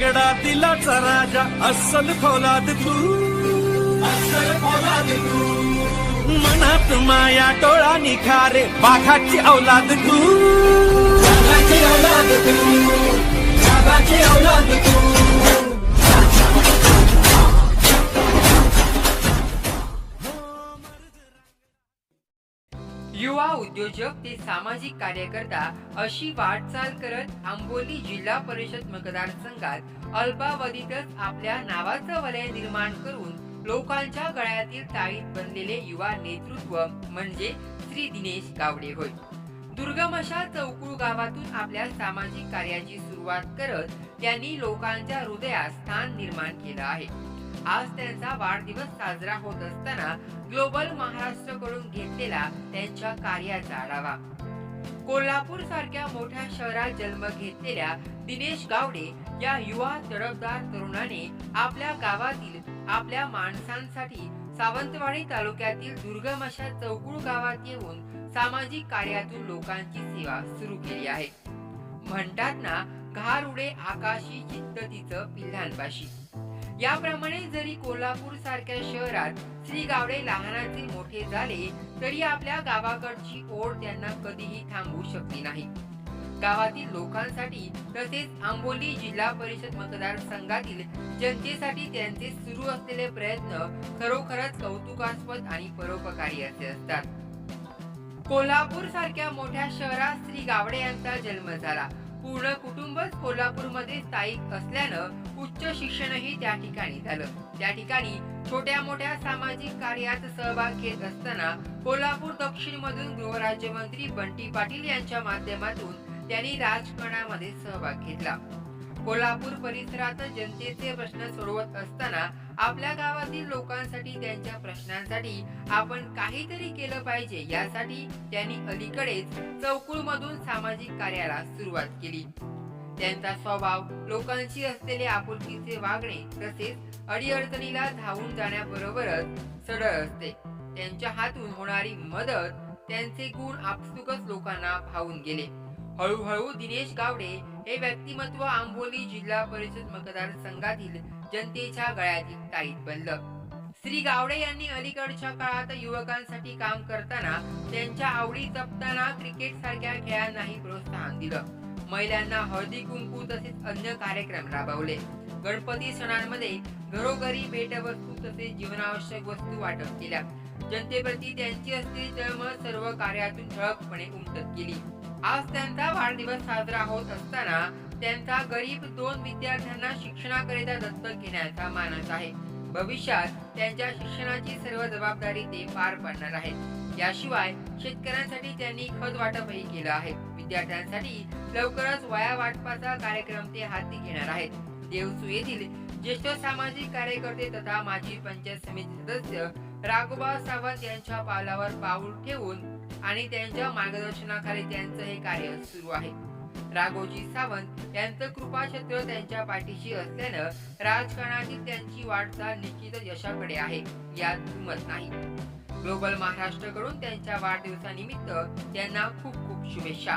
रांगडा दिलाचा राजा अस्सल फौलाद तू. अस्सल फौलाद तू मनात माया डोळा निखारे बाघाची औलाद तू बाघाची औलाद तू. बाघाची औलाद तू. युवा उद्योजक ते सामाजिक कार्यकर्ता अशी वाटचाल करत आंबोली जिल्हा परिषद मतदारसंघात अल्पावधीतच आपल्या नावाचं वलय निर्माण करून लोकांच्या गळ्यातील ताळीत बनलेले युवा नेतृत्व म्हणजे श्री दिनेश गावडे होय. दुर्गम अशा चौकुळ गावातून आपल्या सामाजिक कार्याची सुरुवात करत त्यांनी लोकांच्या हृदयात स्थान निर्माण केलं आहे. आज त्यांचा वाढदिवस साजरा होत असताना ग्लोबल महाराष्ट्रकडून घेतलेला त्यांच्या कार्याचा आढावा. कोल्हापूर सारख्या मोठ्या शहरात जन्म घेतलेल्या दिनेश गावडे या युवा तडफदार तरुणाने आपल्या गावातील आपल्या माणसांसाठी सावंतवाडी तालुक्यातील दुर्गम अशा चौकुळ गावात येऊन सामाजिक कार्यातून लोकांची सेवा सुरू केली आहे. म्हणतात ना घार उडे आकाशी चित्त तिचं पिल्लांपाशी. याप्रमाणे जरी कोल्हापूर सारख्या शहरात श्री गावडे लहानाचे मोठे झाले तरी आपल्या गावाकडची ओढ त्यांना कधीही थांबवू शकली नाही. गावातील लोकांसाठी तसेच आंबोली जिल्हा परिषद मतदारसंघातील जनतेसाठी त्यांचे सुरू असलेले प्रयत्न खरोखरच कौतुकास्पद आणि परोपकारी असे असतात. कोल्हापूर सारख्या मोठ्या शहरात श्री गावडे यांचा जन्म झाला. पूर्ण कुटुंबच कोल्हापूरमध्ये स्थायिक असल्यानं उच्च शिक्षणही त्या ठिकाणी झालं. त्या ठिकाणी छोट्या मोठ्या सामाजिक कार्यात सहभाग घेत असताना कोल्हापूर दक्षिण मधून गृहराज्यमंत्री बंटी पाटील यांच्या माध्यमातून त्यांनी राजकारणामध्ये सहभाग घेतला. कोल्हापूर परिसरात जनतेचे प्रश्न सोडवत असताना आपल्या गावातील लोकांसाठी त्यांच्या प्रश्नांसाठी आपण काहीतरी केलं पाहिजे. यासाठी त्यांनी अलीकडेच चौकुळ मधून सामाजिक कार्याला सुरुवात केली. त्यांचा स्वभाव लोकांशी असलेले आपुलकीचे वागणे तसेच अडीअडचणीला धावून जाण्याबरोबरच सडळ असते. त्यांच्या हातून होणारी मदत त्यांचे गुण आपसुकच लोकांना भावून गेले. हळूहळू दिनेश गावडे हे व्यक्तिमत्व आंबोली जिल्हा परिषद मतदारसंघातील जनतेच्या गळ्यातील ताईत बनलं. श्री गावडे यांनी अलीकडच्या काळात युवकांसाठी काम करताना त्यांच्या आवडी जपताना क्रिकेट सारख्या खेळांनाही प्रोत्साहन दिलं. महिलांना हळदी कुंकू तसेच अन्य कार्यक्रम राबवले. गणपती सणांमध्ये घरोघरी भेटवस्तू तसेच जीवनावश्यक वस्तू वाटप केल्या. जनतेप्रती त्यांची असलेली तळमळ सर्व कार्यातून ठळकपणे उमटत गेली. आज त्यांचा वाढदिवस साजरा होत असताना त्यांचा गरीब दोन विद्यार्थ्यांना शिक्षणाकरिता दत्तक घेण्याचा मानस आहे. भविष्यात त्यांच्या शिक्षणाची सर्व जबाबदारी ते पार पाडणार आहेत. याशिवाय शेतकऱ्यांसाठी त्यांनी खत वाटपही केलं आहे. विद्यार्थ्यांसाठी लवकरच वाया वाटपाचा कार्यक्रम ते हाती घेणार आहेत. देवसू येथील ज्येष्ठ सामाजिक कार्यकर्ते तथा माजी पंचायत समिती सदस्य राघोबा सावंत यांच्या पावलावर पाऊल ठेवून आणि त्यांच्या मार्गदर्शनाखाली त्यांचं हे कार्य सुरू आहे. राघोजी सावंत यांचं कृपाक्षेत्र त्यांच्या पाठीशी असल्यानं राजकारणातील त्यांची वाटचाल निश्चितच यशाकडे आहे यात मत नाही. ग्लोबल महाराष्ट्रकडून त्यांच्या वाढदिवसानिमित्त त्यांना खूप खूप शुभेच्छा.